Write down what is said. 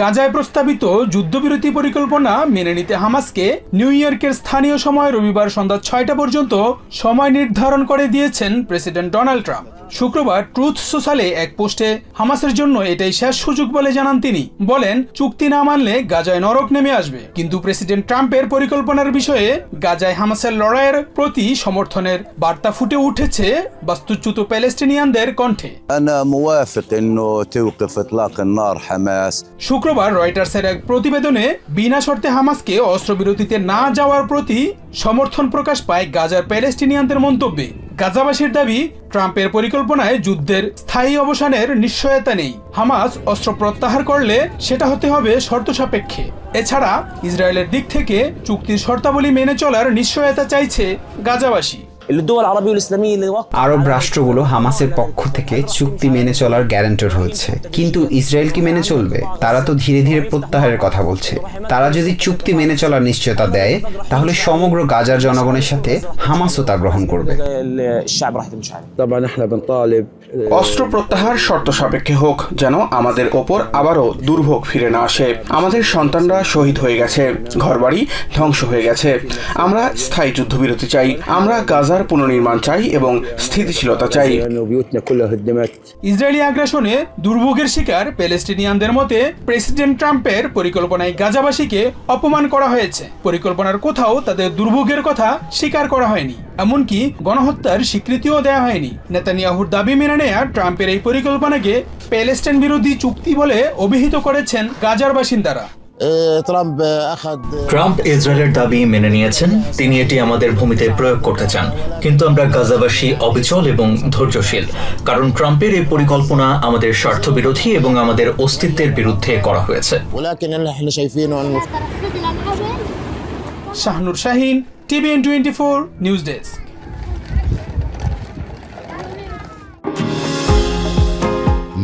গাজায় প্রস্তাবিত যুদ্ধবিরতি পরিকল্পনা মেনে নিতে হামাসকে নিউ ইয়র্কের স্থানীয় সময় রবিবার সন্ধ্যা ছয়টা পর্যন্ত সময় নির্ধারণ করে দিয়েছেন প্রেসিডেন্ট ডোনাল্ড ট্রাম্প। শুক্রবার ট্রুথ সোশ্যালে এক পোস্টে হামাসের জন্য এটাই শেষ সুযোগ বলে জানান তিনি। বলেন চুক্তি না মানলে গাজায় নরক নেমে আসবে। কিন্তু প্রেসিডেন্ট ট্রাম্পের পরিকল্পনার বিষয়ে গাজায় হামাসের লড়াইয়ের প্রতি সমর্থনের বার্তা ফুটে উঠেছে বাস্তুচ্যুত প্যালেস্টিনিয়ানদের কণ্ঠে। শুক্রবার রয়টার্সের এক প্রতিবেদনে বিনা শর্তে হামাসকে অস্ত্রবিরতিতে না যাওয়ার প্রতি সমর্থন প্রকাশ পায় গাজার প্যালেস্টিনিয়ানদের মন্তব্যে। গাজাবাসীর দাবি, ট্রাম্পের পরিকল্পনায় যুদ্ধের স্থায়ী অবসানের নিশ্চয়তা নেই। হামাস অস্ত্র প্রত্যাহার করলে সেটা হতে হবে শর্ত সাপেক্ষে। এছাড়া ইসরায়েলের দিক থেকে চুক্তির শর্তাবলী মেনে চলার নিশ্চয়তা চাইছে গাজাবাসী। আরব রাষ্ট্রগুলো হামাসের পক্ষ থেকে চুক্তি মেনে চলার গ্যারান্টর হয়েছে। কিন্তু ইসরায়েল কি মেনে চলবে? তারা তো ধীরে ধীরে প্রত্যাহারের কথা বলছে। তারা যদি চুক্তি মেনে চলার নিশ্চয়তা দেয় তাহলে সমগ্র গাজার জনগণের সাথে হামাসও তা গ্রহণ করবে। অস্ত্র প্রত্যাহার শর্ত সাপেক্ষে হোক যেন আমাদের ওপর আবারও দুর্ভোগ ফিরে না আসে। আমাদের সন্তানরা শহীদ হয়ে গেছে ঘরবাড়ি ধ্বংস হয়ে গেছে। আমরা স্থায়ী যুদ্ধবিরতি চাই। আমরা গাজা গাজার পুনর্নির্মাণ চাই এবং স্থিতিশীলতা চাই। ইসরায়েলি আগ্রাসনে দুর্ভোগের শিকার প্যালেস্টিনিয়ানদের মতে, প্রেসিডেন্ট ট্রাম্পের পরিকল্পনায় গাজাবাসীকে অপমান করা হয়েছে। পরিকল্পনার কোথাও তাদের দুর্ভোগের কথা স্বীকার করা হয়নি। এমনকি গণহত্যার স্বীকৃতিও দেওয়া হয়নি। নেতানিয়াহুর দাবি মেনে নেয়া ট্রাম্পের এই পরিকল্পনাকে প্যালেস্টাইন বিরোধী চুক্তি বলে অভিহিত করেছেন গাজার বাসিন্দারা। ট্রাম্প ইসরায়েলের দাবি মেনে নিয়েছেন। তিনি এটি আমাদের ভূমিতে প্রয়োগ করতে চান। কিন্তু আমরা গাজাবাসী অবিচল এবং ধৈর্যশীল। কারণ ট্রাম্পের এই পরিকল্পনা আমাদের স্বার্থ বিরোধী এবং আমাদের অস্তিত্বের বিরুদ্ধে করা হয়েছে। Shahnur Shahin TVN twenty four news desk.